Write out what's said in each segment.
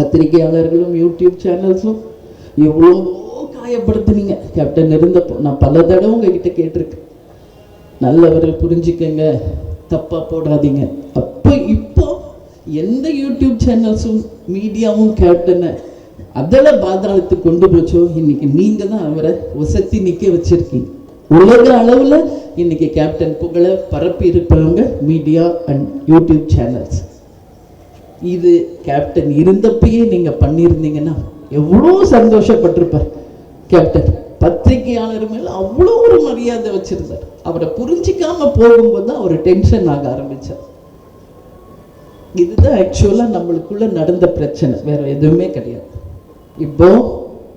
பத்திரிகையாளர்களும் YouTube சேனல்ஸும் எவ்வளோ காயப்படுத்துனீங்க. Captain இருந்தப்போ நான் பல தடவை உங்ககிட்ட கேட்டிருக்கேன். நல்லவர்கள் புரிஞ்சுக்கங்க தப்பா போடாதீங்க. அப்போ இப்போ எந்த யூடியூப் சேனல்ஸும் மீடியாவும் கேப்டனை அதில் பாதாளத்துக்கு கொண்டு போச்சோ இன்னைக்கு நீங்க தான் அவரை ஒசத்தி நிக்க வச்சிருக்கீங்க. உலக அளவுல இன்னைக்கு கேப்டன் புகழை பரப்பி இருப்பவங்க மீடியா அண்ட் யூடியூப் சேனல்ஸ் இது கேப்டன் இருந்தப்பயே நீங்க பண்ணியிருந்தீங்கன்னா எவ்வளோ சந்தோஷப்பட்டிருப்பார். கேப்டன் பத்திரிகையாளர் மேல் அவ்வளோ ஒரு மரியாதை வச்சிருந்தார். அவரை புரிஞ்சிக்காம போகும்போது தான் அவர் டென்ஷன் ஆக ஆரம்பித்தார் இதுதான் ஆக்சுவலாக நம்மளுக்குள்ள நடந்த பிரச்சனை. வேற எதுவுமே கிடையாது. இப்போ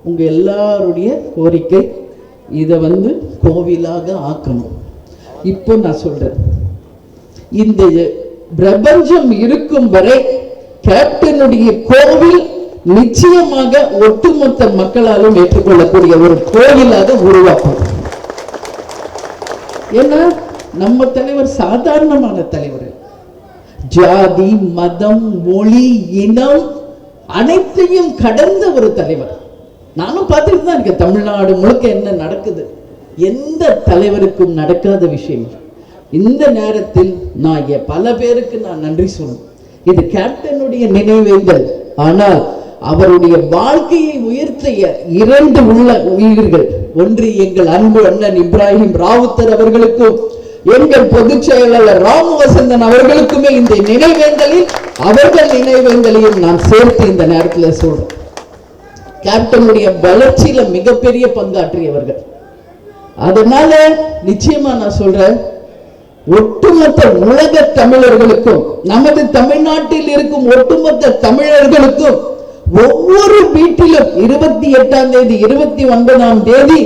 உங்க எல்லாருடைய கோரிக்கை இதை வந்து கோவிலாக ஆக்கணும். இப்போ நான் சொல்கிறேன் இந்த பிரபஞ்சம் இருக்கும் வரை கேப்டனுடைய கோவில் நிச்சயமாக ஒட்டுமொத்த மக்களாலும் ஏற்றுக்கொள்ளக்கூடிய ஒரு கோவிலாக உருவாக்கும் ஏன்னா நம்ம தலைவர் சாதாரணமான தலைவர். ஜாதி மதம் மொழி இனம் அனைத்தையும் கடந்த ஒரு தலைவர். நானும் பார்த்துட்டு தான் இருக்கேன். தமிழ்நாடு முழுக்க என்ன நடக்குது? எந்த தலைவருக்கும் நடக்காத விஷயம். இந்த நேரத்தில் நான் பல பேருக்கு நான் நன்றி சொல்லணும். இது கேப்டனுடைய நினைவேந்தல் ஆனால் அவருடைய வாழ்க்கையை உயர்த்திய இரண்டு உள்ள உயிர்கள் ஒன்று எங்கள் அன்பு அண்ணன் இப்ராஹிம் ராவுத்தர் அவர்களுக்கும் எங்கள் பொதுச் செயலாளர் ராமவசந்தன் அவர்களுக்குமே இந்த நினைவேந்தலில் அவர்கள் நினைவேந்தலையும் நான் சேர்த்து இந்த நேரத்தில் சொல்றேன். கேப்டனுடைய வளர்ச்சியில மிகப்பெரிய பங்காற்றியவர்கள். அதனால நிச்சயமா நான் சொல்றேன் ஒட்டுமொத்த உலக தமிழர்களுக்கும் நமது தமிழ்நாட்டில் இருக்கும் ஒட்டுமொத்த தமிழர்களுக்கும் ஒவ்வொரு வீட்டிலும் இருபத்தி எட்டாம் தேதி இருபத்தி ஒன்பதாம் தேதி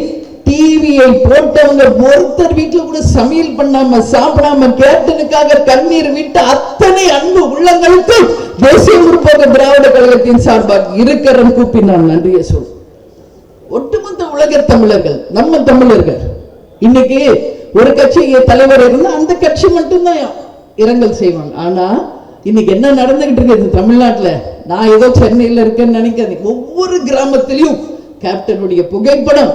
டிவியை போட்டவங்க ஒருத்தர் வீட்டுல கூட சமையல் பண்ணாம சாப்பிடாம கேப்டனுக்காக கண்ணீர் விட்டு அத்தனை அன்பு உள்ளங்களுக்கு தேசிய முற்போக்கு திராவிட கழகத்தின் சார்பாக இருக்கிறன் கூப்பி நான் நன்றியை சொல்றேன். ஒட்டுமொத்த உலக தமிழர்கள் நம்ம தமிழர்கள் இன்னைக்கு ஒரு கட்சி தலைவர் இருந்தால் அந்த கட்சி மட்டும்தான் இரங்கல் செய்வாங்க. ஆனா இன்னைக்கு என்ன நடந்துகிட்டு இருக்குது தமிழ்நாட்டுல? நான் ஏதோ சென்னையில இருக்கேன்னு நினைக்காதீங்க. ஒவ்வொரு கிராமத்திலையும் கேப்டனுடைய புகைப்படம்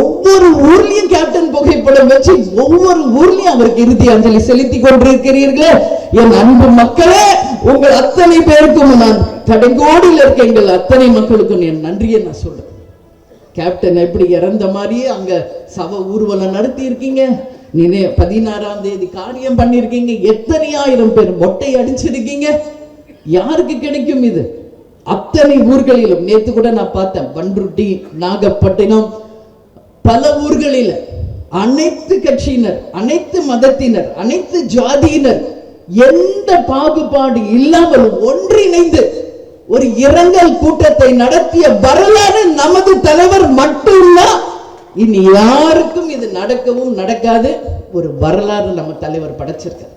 ஒவ்வொரு ஊர்லயும் கேப்டன் புகைப்படம் வச்சு ஒவ்வொரு ஊர்லயும் அவருக்கு இறுதி அஞ்சலி செலுத்தி கொண்டிருக்கிறீர்களே. என் அன்பு மக்களே உங்கள் அத்தனை பேருக்கும் நான் கடைகோடியில் இருக்க எங்கள் அத்தனை மக்களுக்கும் என் நன்றியை நான் சொல்றேன். கேப்டன் எப்படி இறந்த மாதிரியே அங்கே சவ ஊர்வலம் நடத்தி இருக்கீங்க நினை பதினாறாம் தேதி காரியம் பண்ணியிருக்கீங்க. எத்தனை ஆயிரம் பேர் மொட்டை அடிச்சிருக்கீங்க? யாருக்கு கிடைக்கும் இது? அத்தனை ஊர்களிலும் நேத்து கூட நான் பார்த்தேன் பன்ருட்டி நாகப்பட்டினம் பல ஊர்களில் அனைத்து கட்சியினர் அனைத்து மதத்தினர் அனைத்து ஜாதியினர் எந்த பாகுபாடு இல்லாமல் ஒன்றிணைந்து ஒரு இரங்கல் கூட்டத்தை நடத்திய வரலாறு நமது தலைவர் மட்டும்தான் இனி யாருக்கும் இது நடக்கவும் நடக்காது. ஒரு வரலாறு நம்ம தலைவர் படைச்சிருக்கார்.